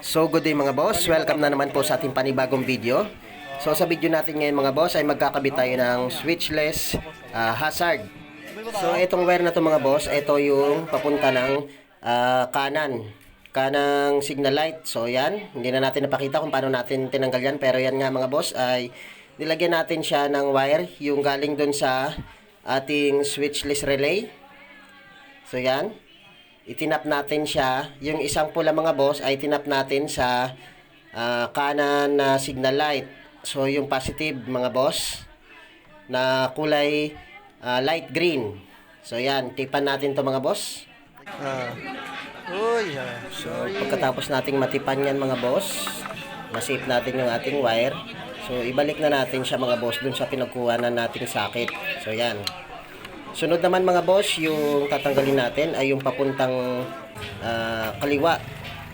So good day mga boss, welcome na naman po sa ating panibagong video. So sa video natin ngayon mga boss ay magkakabit tayo ng switchless ah, hazard. So itong wire na to mga boss, ito yung papunta ng ah, kanan. Kanang signal light. So yan, hindi na natin napakita kung paano natin tinanggal yan. Pero yan nga mga boss ay nilagyan natin siya ng wire yung galing dun sa ating switchless relay. So yan, itinap natin siya. Yung isang pula mga boss ay tinap natin sa ah, kanan na signal light. So yung positive mga boss na kulay ah, light green. So yan, tipan natin to mga boss. Ah. Uy. So pagkatapos nating matipan yan mga boss, masave natin yung ating wire. So ibalik na natin siya mga boss dun sa pinagkuhanan nating sakit. So yan. Sunod naman mga boss, yung tatanggalin natin ay yung papuntang ah, kaliwa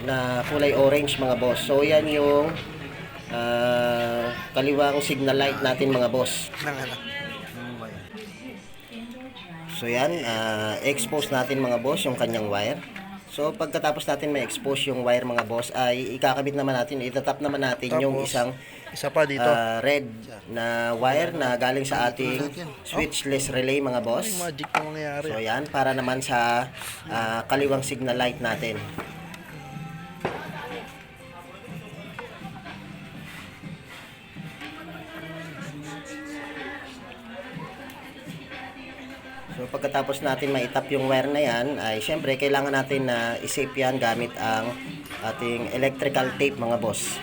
na kulay orange mga boss. So yan yung ah, kaliwang signal light natin mga boss. So yan, ah, expose natin mga boss yung kanyang wire. So pagkatapos natin ma-expose yung wire mga boss ay ikakabit naman natin, itatap naman natin yung Tapos, isang Isa pa dito. ah, red na wire na galing sa ating switchless relay mga boss. Magic na mangyayari. So yan, para naman sa ah, kaliwang signal light natin. So pagkatapos natin maitap yung wire na yan, ay syempre kailangan natin na isave yan gamit ang ating electrical tape mga boss.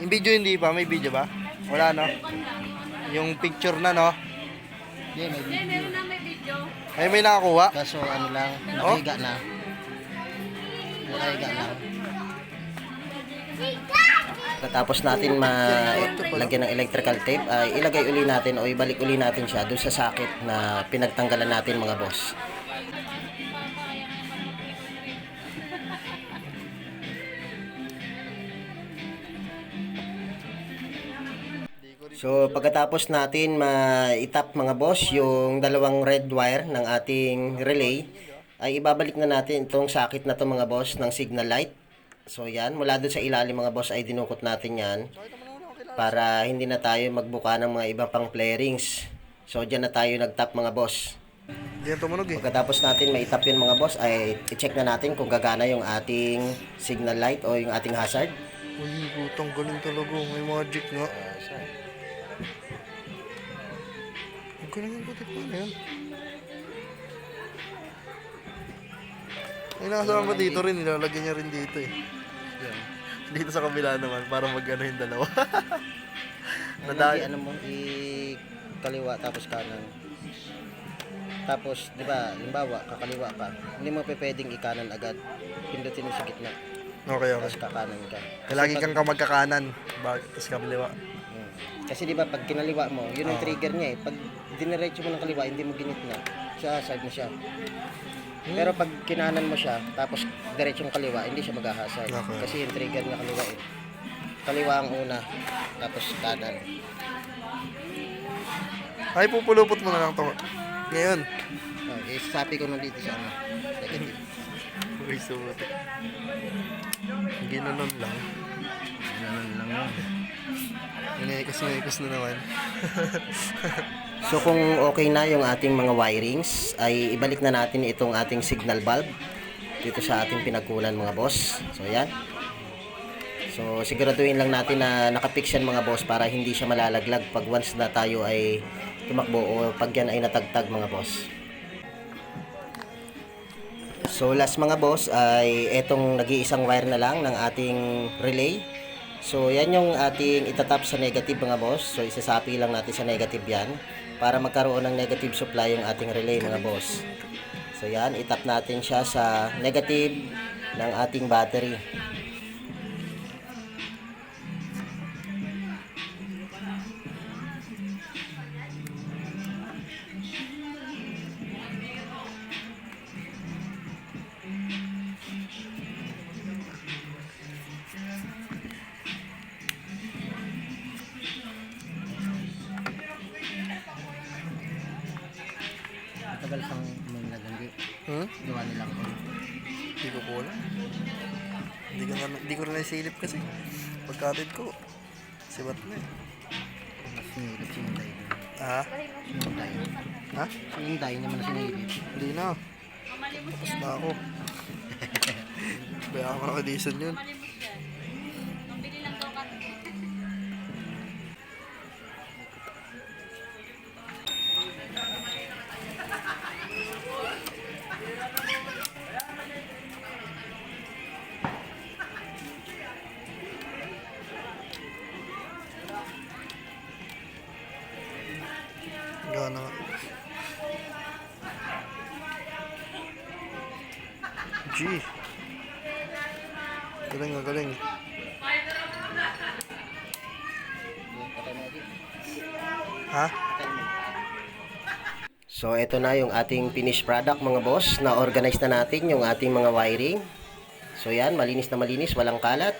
Yung video hindi pa, may video ba? Wala no? Yung picture na no? Yan, meron na may video. Ay may nakakuha. Kaso ano lang, Oh? nakahiga na. Nakahiga lang. Pagkatapos natin malagyan ng electrical tape, ay ilagay uli natin o ibalik uli natin siya doon sa sakit na pinagtanggalan natin mga boss. So pagkatapos natin maitap mga boss yung dalawang red wire ng ating relay ay ibabalik na natin itong sakit na to mga boss ng signal light. So yan, mula doon sa ilalim mga boss ay dinukot natin yan para hindi na tayo magbuka ng mga ibang pang flarings. So dyan na tayo nagtap mga boss. Hindi yan tumunog eh. Pagkatapos natin maitap yun mga boss ay i-check na natin kung gagana yung ating signal light o yung ating hazard. Uy, putang galing talaga. May magic nga. Ang galing yung putik pa na yan. Ay, nakasama ba dito rin? Nilalagyan niya rin dito eh. Yan. Dito sa kabila naman, para mag-ano yung dalawa. Nadali. ano mo, i kaliwa tapos kanan. Tapos, di ba, limbawa, kakaliwa ka. Hindi mo pe pwedeng ikanan agad. Pindutin mo sa gitna. okay, okay. Tapos kakanan ka. Lagi kang kamagkakanan. Bakit? Tapos kabiliwa. Hmm. Kasi di ba, pag kinaliwa mo, yun ang trigger niya eh. Pag diniretso mo ng kaliwa, hindi mo ginitna. Sa side mo siya. Pero pag kinanan mo siya, tapos diretsong kaliwa, hindi siya maghahasad. Okay. Kasi yung trigger niya kaliwa eh. Kaliwa ang una, tapos kanan. Ay, pupulupot mo na lang to. Ngayon. Oh, isasapi ko na dito sa ano. Negative. Uy, sumunod. Ginanon lang. Ganun lang yun. Inekos-mekos na naman. So kung okay na yung ating mga wirings, ay ibalik na natin itong ating signal bulb dito sa ating pinagkulan mga boss. So yan. So siguraduhin lang natin na nakapix yan mga boss para hindi siya malalaglag pag once na tayo ay tumakbo o pag yan ay natagtag mga boss. So last mga boss ay etong nag-iisang wire na lang ng ating relay. So yan yung ating itatap sa negative mga boss. So isasapi lang natin sa negative yan para magkaroon ng negative supply yung ating relay mga boss. So yan, itap natin siya sa negative ng ating battery. Tagal sang may nagandi. Hmm? Gawa nilang ko. Hindi ko po alam. Hindi ko, na, hindi ko rin naisilip kasi. Pagkatid ko, sibat na eh. Mas sinilip si Inday. Ha? Si Inday. Ha? Si Inday naman na sinilip. Hindi na. Tapos na ako. Kaya ako nakadisan yun. G. Galing nga, galing. Ha? So ito na yung ating finished product mga boss. Na-organize na natin yung ating mga wiring. So yan, malinis na malinis, walang kalat.